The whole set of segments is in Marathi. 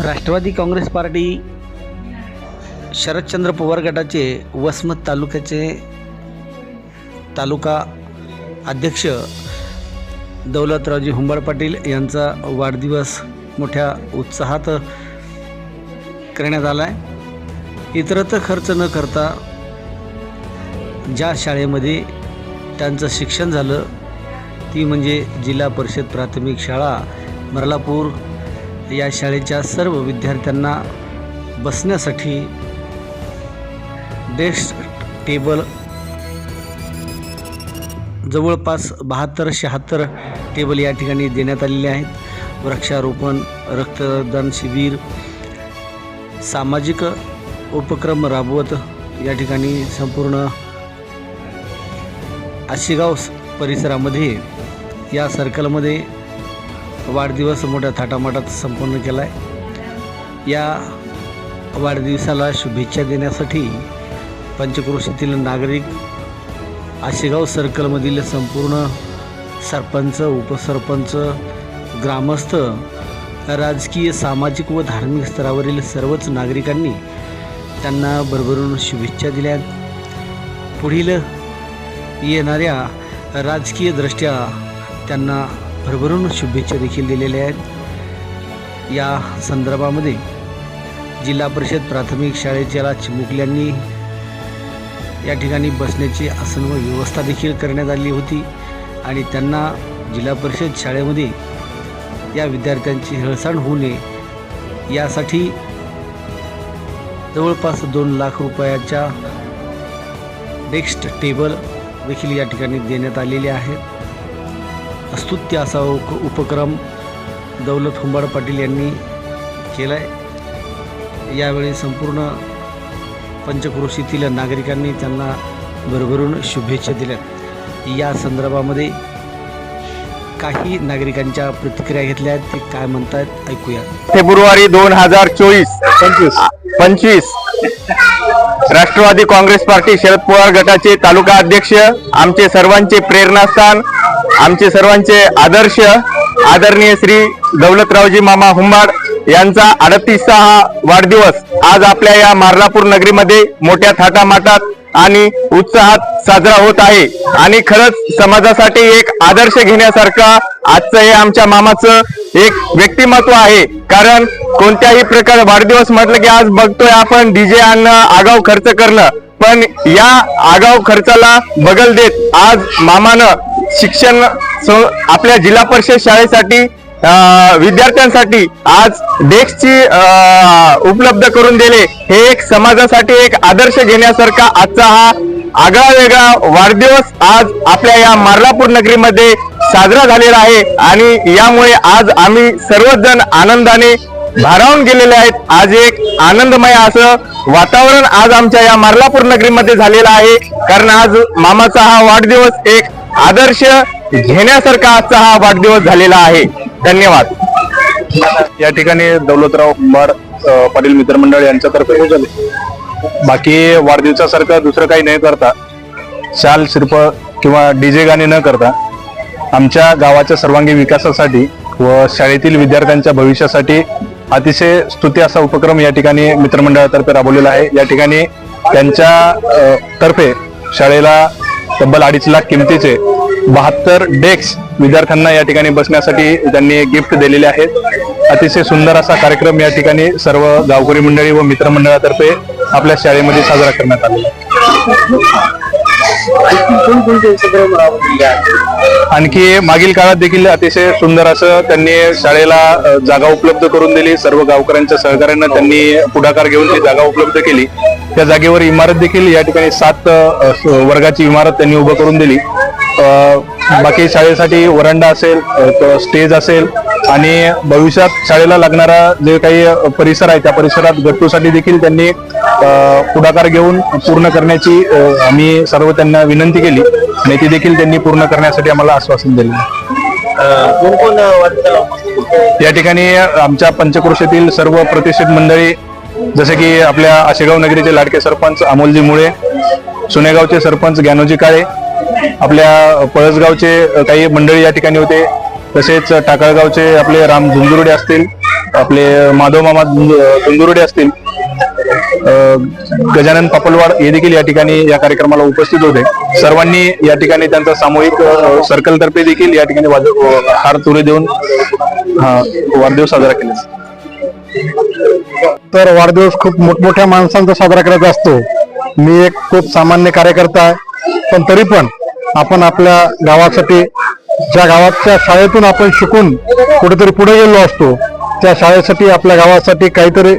राष्ट्रवादी काँग्रेस पार्टी शरदचंद्र पवार गटाचे वसमत तालुक्याचे तालुका अध्यक्ष दौलतरावजी हुंबाळ पाटील यांचा वाढदिवस मोठ्या उत्साहात करण्यात आला आहे. इतरत्र खर्च न करता ज्या शाळेमध्ये त्यांचं शिक्षण झालं ती म्हणजे जिल्हा परिषद प्राथमिक शाळा मरलापूर या शाळेच्या सर्व विद्यार्थ्यांना बसण्यासाठी डेस्क टेबल जवळपास बहात्तर शहात्तर टेबल या ठिकाणी देण्यात आलेले आहेत. वृक्षारोपण रक्तदान शिबिर सामाजिक उपक्रम राबवत या ठिकाणी संपूर्ण आशिगाव परिसरामध्ये या सर्कलमध्ये वाढदिवस मोठ्या थाटामाटात संपन्न केला आहे या वाढदिवसाला शुभेच्छा देण्यासाठी पंचक्रोशीतील नागरिक आशेगाव सर्कलमधील संपूर्ण सरपंच उपसरपंच ग्रामस्थ राजकीय सामाजिक व धार्मिक स्तरावरील सर्वच नागरिकांनी त्यांना भरभरून शुभेच्छा दिल्या. पुढील येणाऱ्या राजकीय दृष्ट्या त्यांना भरभरून शुभेच्छा देखील दिलेल्या आहेत. या संदर्भामध्ये जिल्हा परिषद प्राथमिक शाळेच्या चिमुकल्यांनी या ठिकाणी बसण्याची आसन व व्यवस्था देखील करण्यात आली होती आणि त्यांना जिल्हा परिषद शाळेमध्ये या विद्यार्थ्यांची हेळसांड होऊ नये यासाठी जवळपास दोन लाख रुपयाच्या डेस्क टेबल देखील या ठिकाणी देण्यात आलेले आहेत स्तुत्य असा उप उपक्रम दौलत हुंबाड पाटील यांनी केला आहे यावेळी संपूर्ण पंचक्रोशीतील नागरिकांनी त्यांना भरभरून शुभेच्छा दिल्या. या संदर्भामध्ये काही नागरिकांच्या प्रतिक्रिया घेतल्या आहेत. ते काय म्हणतायत ऐकूया. फेब्रुवारी दोन हजार चोवीस पंचवीस पंचवीस. राष्ट्रवादी काँग्रेस पार्टी शरद पवार गटाचे तालुका अध्यक्ष आमचे सर्वांचे प्रेरणास्थान आमचे सर्वांचे आदर्श आदरणीय श्री दौलतरावजी मामा हुंबाड यांचा अडतीसचा हा वाढदिवस आज आपल्या या मार्लापूर नगरीमध्ये मोठ्या थाटामाटात आणि उत्साहात साजरा होत आहे. आणि खरंच समाजासाठी एक आदर्श घेण्यासारखा आजचं हे आमच्या मामाचं एक व्यक्तिमत्व आहे. कारण कोणत्याही प्रकार वाढदिवस म्हटलं की आज बघतोय आपण डीजे आणणं आगाऊ खर्च करणं. पण या आगाऊ खर्चाला बगल देत आज मामानं शिक्षण आपल्या जिल्हा परिषद शाळेसाठी विद्यार्थ्यांसाठी आज डेस्कची उपलब्ध करून दिले. हे एक समाजासाठी एक आदर्श घेण्यासारखा आजचा हा आगळा वेगळा वाढदिवस आज आपल्या या मार्लापूर नगरीमध्ये साजरा झालेला आहे. आणि यामुळे आज आम्ही सर्वच जण आनंदाने भारावून गेलेले आहेत. आज एक आनंदमय असं वातावरण आज आमच्या या मार्लापूर नगरीमध्ये झालेलं आहे. कारण आज मामाचा हा वाढदिवस एक आदर्श घेण्यासारखा आजचा हा वाढदिवस झालेला आहे. धन्यवाद. या ठिकाणी दौलतराव कुंभार पाटील मित्रमंडळ यांच्यातर्फे हे झाले. बाकी वाढदिवसासारखं दुसरं काही न करता शाल शिल्प किंवा डीजे गाणे न करता आमच्या गावाच्या सर्वांगीण विकासासाठी व शाळेतील विद्यार्थ्यांच्या भविष्यासाठी अतिशय स्तुती असा उपक्रम या ठिकाणी मित्रमंडळातर्फे राबवलेला आहे. या ठिकाणी त्यांच्या तर्फे शाळेला तब्बल अडीच लाख किमतीचे बहात्तर डेस्क विद्यार्थ्यांना या ठिकाणी बसण्यासाठी त्यांनी गिफ्ट दिलेले आहेत. अतिशय सुंदर असा कार्यक्रम या ठिकाणी सर्व गावकरी मंडळी व मित्रमंडळातर्फे आपल्या शाळेमध्ये साजरा करण्यात आलेला आणखी मागील काळात देखील अतिशय सुंदर असं त्यांनी शाळेला जागा उपलब्ध करून दिली. सर्व गावकऱ्यांच्या सहकार्यानं त्यांनी पुढाकार घेऊन ती जागा उपलब्ध केली. त्या जागेवर इमारत देखील या ठिकाणी सात वर्गाची इमारत त्यांनी उभं करून दिली. बाकी शाळेसाठी वरांडा असेल स्टेज असेल आणि भविष्यात शाळेला लागणारा जे काही परिसर आहे त्या परिसरात गट्टूसाठी देखील त्यांनी पुढाकार घेऊन पूर्ण करण्याची आम्ही सर्व त्यांना विनंती केली. आणि ती देखील त्यांनी पूर्ण करण्यासाठी आम्हाला आश्वासन दिले. या ठिकाणी आमच्या पंचक्रोशीतील सर्व प्रतिष्ठित मंडळी जसे की आपल्या आशेगाव नगरीचे लाडके सरपंच अमोलजी मुळे सुनेगावचे सरपंच ज्ञानोजी काळे आपल्या पळसगावचे काही मंडळी या ठिकाणी होते तसेच टाकळगावचे आपले राम झुंजुर्डे असतील आपले माधव मामा दुंदुर्डे असतील गजानन पापलवाड हे देखील या ठिकाणी या कार्यक्रमाला उपस्थित होते. सर्वांनी या ठिकाणी त्यांचा सामूहिक सर्कल तर्फे देखील या ठिकाणी वाज- हार तुरे देऊन हा वाढदिवस साजरा केला. तर वाढदिवस खूप मोठमोठ्या माणसांचा साजरा करायचा असतो. मी एक खूप सामान्य कार्यकर्ता आहे. पण तरी पण आपण आपल्या गावासाठी ज्या गावाच्या शाळेतून आपण शिकून कुठेतरी पुढे गेलो असतो त्या शाळेसाठी आपल्या गावासाठी काहीतरी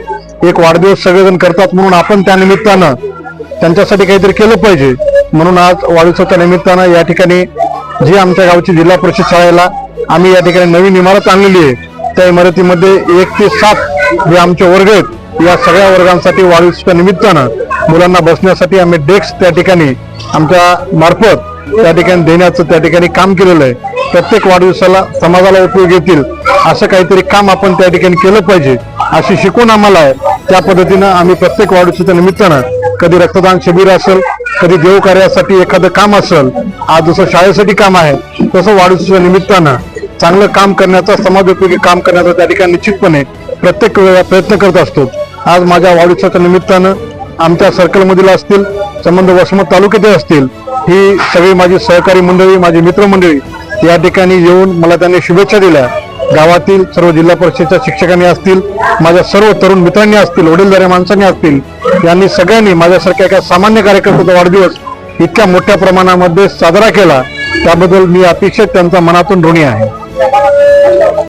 एक वाढदिवस सगळेजण करतात म्हणून आपण त्या निमित्तानं त्यांच्यासाठी काहीतरी केलं पाहिजे. म्हणून आज वाढदिवसाच्या निमित्तानं या ठिकाणी जी आमच्या गावची जिल्हा परिषद शाळेला आम्ही या ठिकाणी नवीन इमारत आणलेली आहे त्या इमारतीमध्ये एक ते सात जे आमचे वर्ग आहेत. या सगळ्या वर्गांसाठी वाढदिवसाच्या निमित्तानं मुलांना बसण्यासाठी आम्ही डेस्क त्या ठिकाणी आमच्या मार्फत त्या ठिकाणी देण्याचं त्या ठिकाणी काम केलेलं आहे. प्रत्येक वाढदिवसाला समाजाला उपयोग येतील असं काहीतरी काम आपण त्या ठिकाणी केलं पाहिजे अशी शिकून आम्हाला आहे. त्या पद्धतीनं आम्ही प्रत्येक वाढदिवसाच्या निमित्तानं कधी रक्तदान शिबिर असेल कधी देवकार्यासाठी एखादं काम असेल आज जसं शाळेसाठी काम आहे तसं वाढदिवसाच्या निमित्तानं चांगलं काम करण्याचा समाजोपयोगी काम करण्याचा त्या ठिकाणी निश्चितपणे प्रत्येक वेळेला प्रयत्न करत असतो. आज माझ्या वाढदिवसाच्या निमित्तानं आमच्या सर्कलमधील असतील संबंध वसमत तालुक्यातील असतील ही सगळी माझी सहकारी मंडळी माझी मित्रमंडळी या ठिकाणी येऊन मला त्यांनी शुभेच्छा दिल्या. गावातील सर्व जिल्हा परिषदेच्या शिक्षकांनी असतील माझ्या सर्व तरुण मित्रांनी असतील वडीलधाऱ्या माणसांनी असतील यांनी सगळ्यांनी माझ्यासारख्या एका सामान्य कार्यकर्त्याचा वाढदिवस इतक्या मोठ्या प्रमाणामध्ये साजरा केला. त्याबद्दल मी अतिशय त्यांचा मनातून ऋणी आहे.